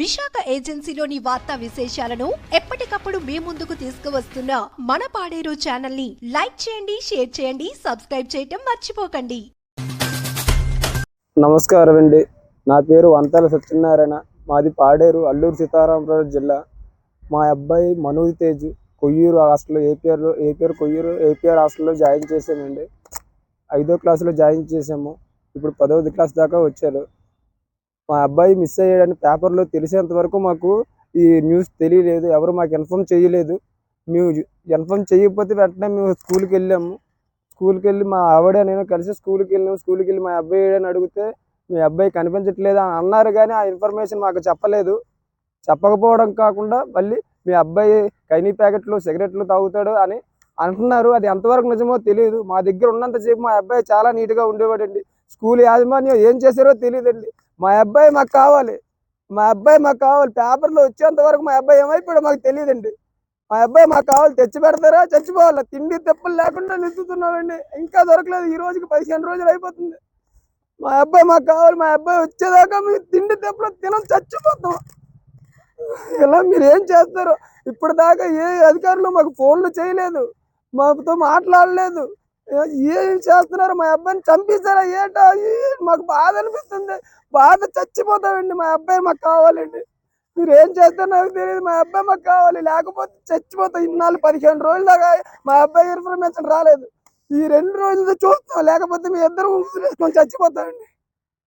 విశాఖ ఏజెన్సీలోని వార్తా విశేషాలను ఎప్పటికప్పుడు మీ ముందుకు తీసుకువస్తున్న మన పాడేరు ఛానల్ని లైక్ చేయండి షేర్ చేయండి సబ్స్క్రైబ్ చేయటం మర్చిపోకండి. నమస్కారం అండి. నా పేరు వంతల సత్యనారాయణ. మాది పాడేరు అల్లూరు సీతారామరాజు జిల్లా. మా అబ్బాయి మనోజ్ తేజ్ కొయ్యూరు హాస్టల్లో ఏపీఆర్లో ఏపీఆర్ కొయ్యూరు ఏపీఆర్ హాస్టల్లో జాయిన్ చేసామండి ఐదో క్లాసులో జాయిన్ చేసాము ఇప్పుడు పదవది క్లాస్ దాకా వచ్చారు. మా అబ్బాయి మిస్ అయ్యాడని పేపర్లో తెలిసేంత వరకు మాకు ఈ న్యూస్ తెలియలేదు. ఎవరు మాకు ఇన్ఫామ్ చేయలేదు. మేము ఇన్ఫామ్ చేయకపోతే వెంటనే మేము స్కూల్కి వెళ్ళాము. స్కూల్కి వెళ్ళి మా ఆవిడ నేను కలిసి స్కూల్కి వెళ్ళాము. స్కూల్కి వెళ్ళి మా అబ్బాయి ఏడని అడిగితే మీ అబ్బాయి కనిపించట్లేదు అని అన్నారు కానీ ఆ ఇన్ఫర్మేషన్ మాకు చెప్పలేదు. చెప్పకపోవడం కాకుండా మళ్ళీ మీ అబ్బాయి కైనీ ప్యాకెట్లు సిగరెట్లు తాగుతాడు అని అంటున్నారు. అది ఎంతవరకు నిజమో తెలియదు. మా దగ్గర ఉన్నంతసేపు మా అబ్బాయి చాలా నీట్గా ఉండేవాడండి. స్కూల్ యాజమాన్యం ఏం చేశారో తెలియదండి. మా అబ్బాయి మాకు కావాలి. మా అబ్బాయి మాకు కావాలి. పేపర్లో వచ్చేంత వరకు మా అబ్బాయి ఏమైపోయాడో మాకు తెలియదండి. మా అబ్బాయి మాకు కావాలి. తెచ్చి పెడతారా? చచ్చిపోవాలి? తిండి తెప్పలు లేకుండా నిద్దుతున్నామండి ఇంకా దొరకలేదు. ఈ రోజుకి పదిహేను రోజులు అయిపోతుంది. మా అబ్బాయి మాకు కావాలి. మా అబ్బాయి వచ్చేదాకా మేము తిండి తెప్పలు తినం చచ్చిపోతాం. ఇలా మీరు ఏం చేస్తారు? ఇప్పుడు దాకా ఏ అధికారులు మాకు ఫోన్లు చేయలేదు. మాతో మాట్లాడలేదు. ఏం చేస్తున్నారు? మా అబ్బాయిని చంపించారా ఏటా? ఏ- మాకు బాధ అనిపిస్తుంది. బాధ చచ్చిపోతామండి. మా అబ్బాయి మాకు కావాలండి. మీరు ఏం చేస్తారో నాకు తెలియదు. మా అబ్బాయి మాకు కావాలి. లేకపోతే చచ్చిపోతాం. ఇన్నాళ్ళు పదిహేను రోజుల దాకా మా అబ్బాయి ఇన్ఫర్మేషన్ రాలేదు. ఈ రెండు రోజులతో చూస్తాం. లేకపోతే మీ ఇద్దరు ఊపిరి వేసుకొని చచ్చిపోతామండి.